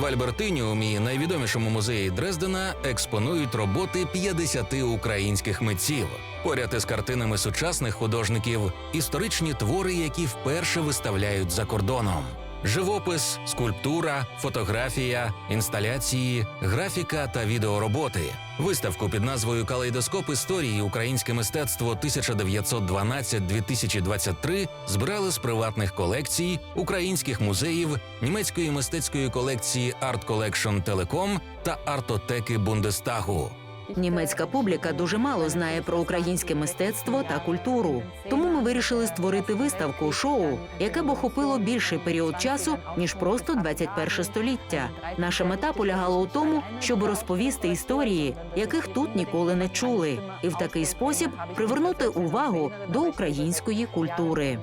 В Альбертиніумі, найвідомішому музеї Дрездена, експонують роботи 50 українських митців. Поряд із картинами сучасних художників, історичні твори, які вперше виставляють за кордоном. Живопис, скульптура, фотографія, інсталяції, графіка та відеороботи. Виставку під назвою Калейдоскоп історії Українське мистецтво 1912-2023 збирали з приватних колекцій, українських музеїв, німецької мистецької колекції Art Collection Telecom та артотеки Бундестагу. Німецька публіка дуже мало знає про українське мистецтво та культуру. Тому ми вирішили створити виставку шоу, яке б охопило більший період часу ніж просто 21 століття. Наша мета полягала у тому, щоб розповісти історії, яких тут ніколи не чули, і в такий спосіб привернути увагу до української культури.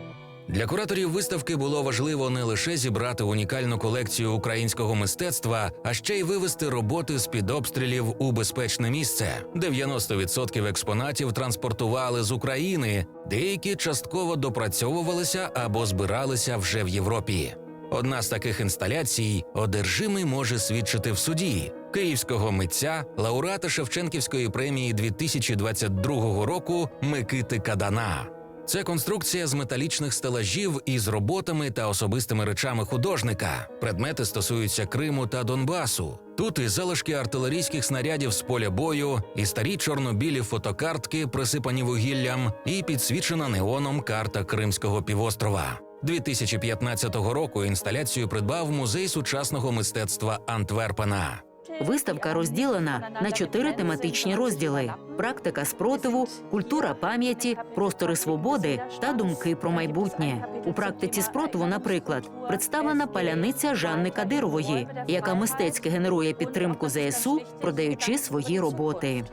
Для кураторів виставки було важливо не лише зібрати унікальну колекцію українського мистецтва, а ще й вивести роботи з під обстрілів у безпечне місце. 90% експонатів транспортували з України, деякі частково допрацьовувалися або збиралися вже в Європі. Одна з таких інсталяцій одержимий може свідчити в суді київського митця, лауреата Шевченківської премії 2022 року Микити Кадана. Це конструкція з металічних стелажів із роботами та особистими речами художника. Предмети стосуються Криму та Донбасу. Тут і залишки артилерійських снарядів з поля бою, і старі чорно-білі фотокартки, присипані вугіллям, і підсвічена неоном карта Кримського півострова. 2015 року інсталяцію придбав музей сучасного мистецтва Антверпена. Виставка розділена на чотири тематичні розділи: практика спротиву, культура пам'яті, простори свободи та думки про майбутнє. У практиці спротиву, наприклад, представлена паляниця Жанни Кадирової, яка мистецьки генерує підтримку ЗСУ, продаючи свої роботи.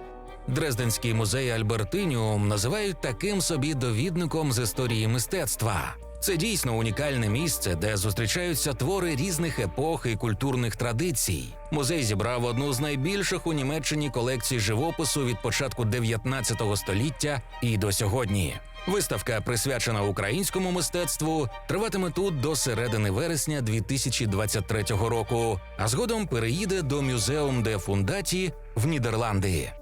Дрезденський музей Альбертиніум називають таким собі довідником з історії мистецтва. Це дійсно унікальне місце, де зустрічаються твори різних епох і культурних традицій. Музей зібрав одну з найбільших у Німеччині колекцій живопису від початку 19 століття і до сьогодні. Виставка, присвячена українському мистецтву, триватиме тут до середини вересня 2023 року, а згодом переїде до Мюзеум де Фундаті в Нідерланди.